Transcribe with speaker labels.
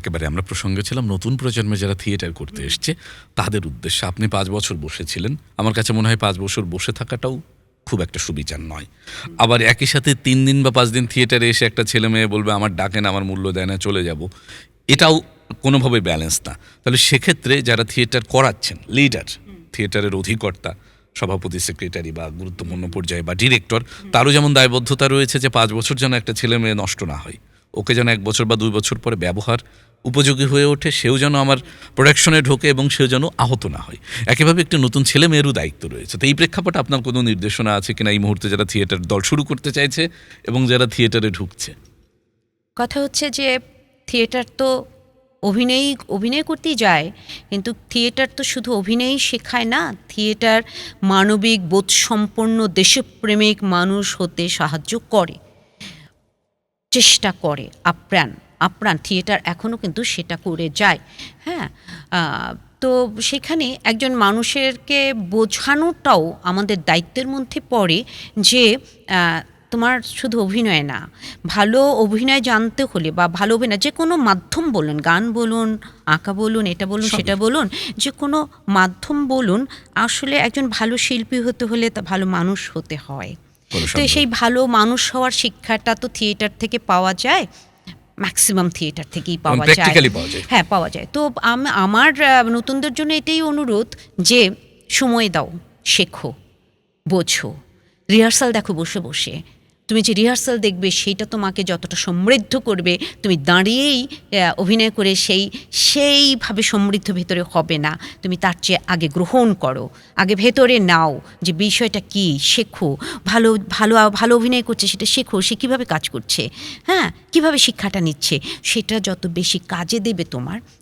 Speaker 1: একেবারে আমরা প্রসঙ্গে ছিলাম, নতুন প্রজন্মে যারা থিয়েটার করতে এসছে, তাদের উদ্দেশ্যে আপনি পাঁচ বছর বসেছিলেন। আমার কাছে মনে হয় পাঁচ বছর বসে থাকাটাও খুব একটা সুবিচার নয়। আবার একই সাথে তিন দিন বা পাঁচ দিন থিয়েটারে এসে একটা ছেলে মেয়ে বলবে, আমার ডাকেন আমার মূল্য দেয় না, চলে যাব। এটাও কোনোভাবে ব্যালেন্স না। তাহলে সেক্ষেত্রে যারা থিয়েটার করাচ্ছেন লিডার থিয়েটারের অধিকর্তা, সভাপতি সেক্রেটারি বা গুরুত্বপূর্ণ পর্যায়ে বা ডিরেক্টর তারও যেমন দায়বদ্ধতা রয়েছে যে পাঁচ বছর যেন একটা ছেলে মেয়ে নষ্ট না হয়। ওকে যেন এক বছর বা দুই বছর পরে ব্যবহার উপযোগী হয়ে ওঠে, সেও যেন আমার প্রোডাকশনে ঢোকে এবং সেও যেন আহত না হয়। একেভাবে একটি নতুন ছেলে মেয়েরও দায়িত্ব রয়েছে। তো এই প্রেক্ষাপটে আপনার কোনো নির্দেশনা আছে কিনা? এই মুহূর্তে যারা থিয়েটার দল শুরু করতে চাইছে এবং যারা থিয়েটারে ঢুকছে।
Speaker 2: কথা হচ্ছে যে থিয়েটার তো অভিনয় অভিনয় করতেই যায়, কিন্তু থিয়েটার তো শুধু অভিনয়ই শেখায় না থিয়েটার মানবিক, বোধসম্পন্ন, দেশপ্রেমিক মানুষ হতে সাহায্য করে, চেষ্টা করে, আপ্রাণ। আপ্রাণ থিয়েটার এখনও কিন্তু সেটা করে যায়। হ্যাঁ তো সেখানে একজন মানুষেরকে বোঝানোটাও আমাদের দায়িত্বের মধ্যে পড়ে যে তোমার শুধু অভিনয় না ভালো অভিনয় জানতে হলে বা ভালো অভিনয় যে কোনো মাধ্যম বলুন গান বলুন আঁকা বলুন এটা বলুন সেটা বলুন যে কোনো মাধ্যম বলুন আসলে একজন ভালো শিল্পী হতে হলে তা ভালো মানুষ হতে হয়। তো সেই ভালো মানুষ হওয়ার শিক্ষাটা তো থিয়েটার থেকে পাওয়া যায়। ম্যাক্সিমাম থিয়েটার থেকেই পাওয়া যায়। হ্যাঁ পাওয়া যায়। তো আম- আমার নতুনদের জন্য এটাই অনুরোধ যে সময় দাও শেখো বোঝো। রিহার্সাল দেখো বসে বসে। তুমি যে রিহার্সাল দেখবে সেইটা তোমাকে যতটা সমৃদ্ধ করবে, তুমি দাঁড়িয়েই অভিনয় করে সেই, সেইভাবে সমৃদ্ধ ভেতরে হবে না। তুমি তার চেয়ে আগে গ্রহণ করো, আগে ভেতরে নাও যে বিষয়টা কি, শেখো। ভালো ভালো ভালো অভিনয় করছে সেটা শেখো, সে কীভাবে কাজ করছে? হ্যাঁ? কীভাবে শিক্ষাটা নিচ্ছে? সেটা যত বেশি কাজে দেবে তোমার